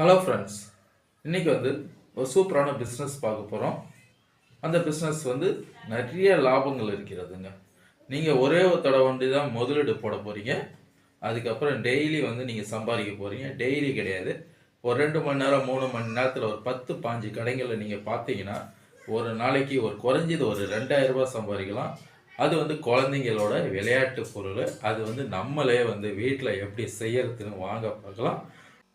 Hello friends இன்றைக்கி வந்து ஒரு சூப்பரான பிஸ்னஸ் பார்க்க போகிறோம் அந்த பிஸ்னஸ் வந்து நிறைய லாபங்கள் இருக்கிறதுங்க. நீங்கள் ஒரே ஒரு தடவை வண்டி தான் முதலீடு போட போகிறீங்க அதுக்கப்புறம் டெய்லி வந்து நீங்கள் சம்பாதிக்க போகிறீங்க டெய்லி கிடையாது. ஒரு ரெண்டு மணி நேரம் மூணு மணி நேரத்தில் ஒரு பத்து பாஞ்சு கடைகளில் நீங்கள் பார்த்தீங்கன்னா ஒரு நாளைக்கு ஒரு குறைஞ்சது ஒரு ரெண்டாயிரரூபா சம்பாதிக்கலாம். அது வந்து குழந்தைங்களோட விளையாட்டு பொருள். அது வந்து நம்மளே வந்து வீட்டில் எப்படி செய்யறதுன்னு வாங்க பார்க்கலாம்.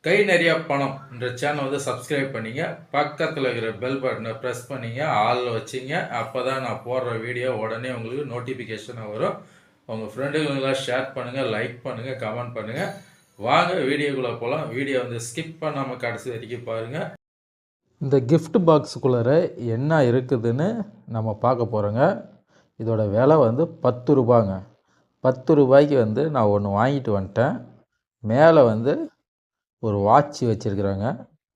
கை நிறைய பணம் என்ற சேனல் வந்து சப்ஸ்கிரைப் பண்ணிங்க. பக்கத்தில் இருக்கிற பெல் பட்டனை ப்ரெஸ் பண்ணிங்க. ஆளில் வச்சிங்க. அப்போ தான் நான் போடுற வீடியோ உடனே உங்களுக்கு நோட்டிஃபிகேஷனாக வரும். உங்கள் ஃப்ரெண்டுகளுக்கெல்லாம் ஷேர் பண்ணுங்கள் லைக் பண்ணுங்கள் கமெண்ட் பண்ணுங்கள் வாங்க வீடியோக்குள்ளே போகலாம் வீடியோ வந்து ஸ்கிப் பண்ணாமல் கடைசி வரைக்கும் பாருங்கள் இந்த கிஃப்ட் பாக்ஸுக்குள்ளார என்ன இருக்குதுன்னு நம்ம பார்க்க போகிறோங்க இதோட விலை வந்து பத்து ரூபாங்க. பத்து ரூபாய்க்கு வந்து நான் ஒன்று வாங்கிட்டு வந்துட்டேன். மேலே வந்து ஒரு வாட்ச் வச்சுருக்குறாங்க.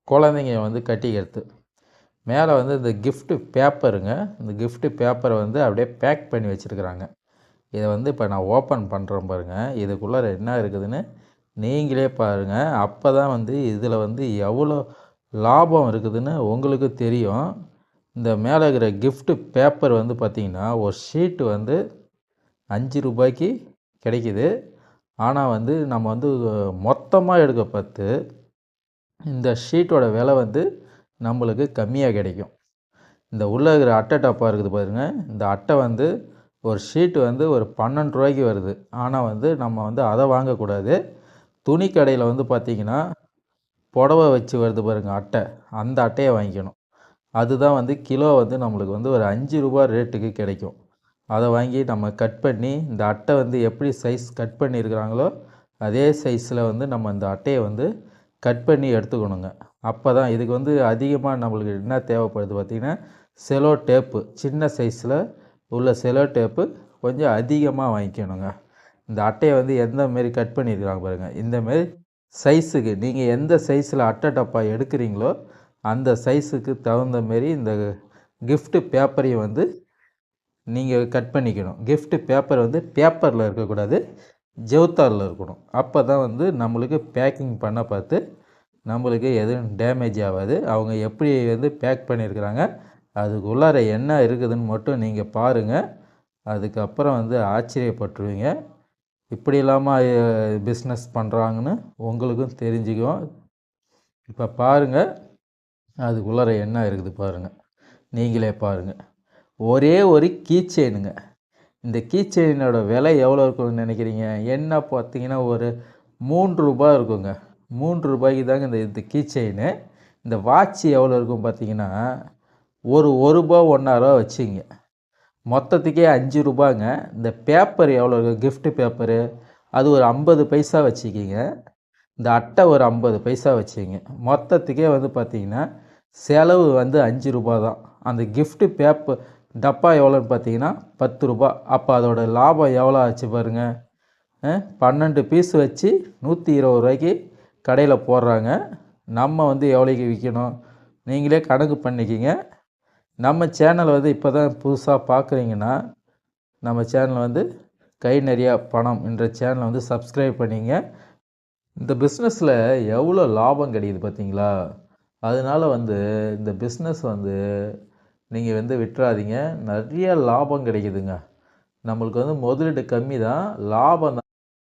குழந்தைங்க வந்து கட்டிக்கிறது. மேலே வந்து இந்த கிஃப்ட்டு பேப்பருங்க. இந்த கிஃப்ட்டு பேப்பரை வந்து அப்படியே பேக் பண்ணி வச்சுருக்குறாங்க. இதை வந்து இப்போ நான் ஓப்பன் பண்ணுறேன் பாருங்கள் இதுக்குள்ளே என்ன இருக்குதுன்னு நீங்களே பாருங்கள் அப்போ தான் வந்து இதில் வந்து எவ்வளோ லாபம் இருக்குதுன்னு உங்களுக்கு தெரியும். இந்த மேலே இருக்கிற கிஃப்ட்டு பேப்பர் வந்து பார்த்திங்கன்னா ஒரு ஷீட்டு வந்து அஞ்சு ரூபாய்க்கு கிடைக்கிது. ஆனால் வந்து நம்ம வந்து மொத்தமாக எடுக்க பார்த்து இந்த ஷீட்டோட விலை வந்து நம்மளுக்கு கம்மியாக கிடைக்கும். இந்த உள்ளே இருக்கிற அட்டை டப்பாக இருக்குது பாருங்க. இந்த அட்டை வந்து ஒரு ஷீட்டு வந்து ஒரு பன்னெண்டு ரூபாய்க்கு வருது. ஆனால் வந்து நம்ம வந்து அதை வாங்கக்கூடாது. துணி கடையில் வந்து பார்த்திங்கன்னா புடவை வச்சு வருது பாருங்கள் அட்டை. அந்த அட்டையை வாங்கிக்கணும். அதுதான் வந்து கிலோ வந்து நம்மளுக்கு வந்து ஒரு அஞ்சு ரூபா ரேட்டுக்கு கிடைக்கும். அதை வாங்கி நம்ம கட் பண்ணி இந்த அட்டை வந்து எப்படி சைஸ் கட் பண்ணியிருக்கிறாங்களோ அதே சைஸில் வந்து நம்ம இந்த அட்டையை வந்து கட் பண்ணி எடுத்துக்கணுங்க. அப்போ தான் இதுக்கு வந்து அதிகமாக நம்மளுக்கு என்ன தேவைப்படுது பார்த்திங்கன்னா செலோ டேப்பு சின்ன சைஸில் உள்ள செலோ டேப்பு கொஞ்சம் அதிகமாக வாங்கிக்கணுங்க. இந்த அட்டையை வந்து எந்த மாரி கட் பண்ணியிருக்கிறாங்க பாருங்கள் இந்தமாரி சைஸுக்கு நீங்கள் எந்த சைஸில் அட்டை டப்பா எடுக்கிறீங்களோ அந்த சைஸுக்கு தகுந்த மாரி இந்த கிஃப்ட்டு பேப்பரையும் வந்து நீங்கள் கட் பண்ணிக்கணும். கிஃப்ட்டு பேப்பர் வந்து பேப்பரில் இருக்கக்கூடாது ஜெவுத்தாரில் இருக்கணும். அப்போ தான் வந்து நம்மளுக்கு பேக்கிங் பண்ண பார்த்து நம்மளுக்கு எதுவும் டேமேஜ் ஆகாது. அவங்க எப்படி வந்து பேக் பண்ணியிருக்கிறாங்க அதுக்குள்ளார என்ன இருக்குதுன்னு மட்டும் நீங்கள் பாருங்கள் அதுக்கப்புறம் வந்து ஆச்சரியப்பட்டுருவீங்க. இப்படி இல்லாமல் பிஸ்னஸ் பண்ணுறாங்கன்னு உங்களுக்கும் தெரிஞ்சுக்கும். இப்போ பாருங்கள் அதுக்குள்ளார என்ன இருக்குது பாருங்கள் நீங்களே பாருங்கள் ஒரே ஒரு கீச்செயினுங்க. இந்த கீச்செயினோட விலை எவ்வளோ இருக்கும்னு நினைக்கிறீங்க? என்ன பார்த்தீங்கன்னா ஒரு மூன்று ரூபாய் இருக்குங்க. மூன்று ரூபாய்க்கு தாங்க இந்த இந்த கீச்செயினு. இந்த வாட்ச் எவ்வளோ இருக்கும் பார்த்தீங்கன்னா ஒரு ஒரு ரூபா ஒன்றாயிரூவா வச்சுங்க. மொத்தத்துக்கே அஞ்சு ரூபாங்க இந்த பேப்பர் எவ்வளோ இருக்கும் கிஃப்ட்டு பேப்பரு. அது ஒரு ஐம்பது பைசா வச்சுக்கிங்க. இந்த அட்டை ஒரு ஐம்பது பைசா வச்சுங்க. மொத்தத்துக்கே வந்து பார்த்திங்கன்னா செலவு வந்து அஞ்சு ரூபா தான். அந்த கிஃப்ட்டு பேப்பர் டப்பா எவ்வளோன்னு பார்த்தீங்கன்னா பத்து ரூபா. அப்போ அதோட லாபம் எவ்வளோ ஆச்சு பாருங்கள் பன்னெண்டு பீஸ் வச்சு நூற்றி இருபது ரூபாய்க்கு கடையில் போடுறாங்க. நம்ம வந்து எவ்வளோக்கு விற்கணும்? நீங்களே கணக்கு பண்ணிக்கிங்க. நம்ம சேனல் வந்து இப்போ தான் புதுசாக பார்க்குறீங்கன்னா நம்ம சேனல் வந்து கை நிறையா பணம் என்ற சேனலை வந்து சப்ஸ்கிரைப் பண்ணிங்க. இந்த பிஸ்னஸில் எவ்வளோ லாபம் கிடைக்குது பார்த்தீங்களா? அதனால வந்து இந்த பிஸ்னஸ் வந்து நீங்கள் வந்து விட்டுறாதீங்க. நிறைய லாபம் கிடைக்குதுங்க. நம்மளுக்கு வந்து முதலீடு கம்மி தான் லாபம் தான்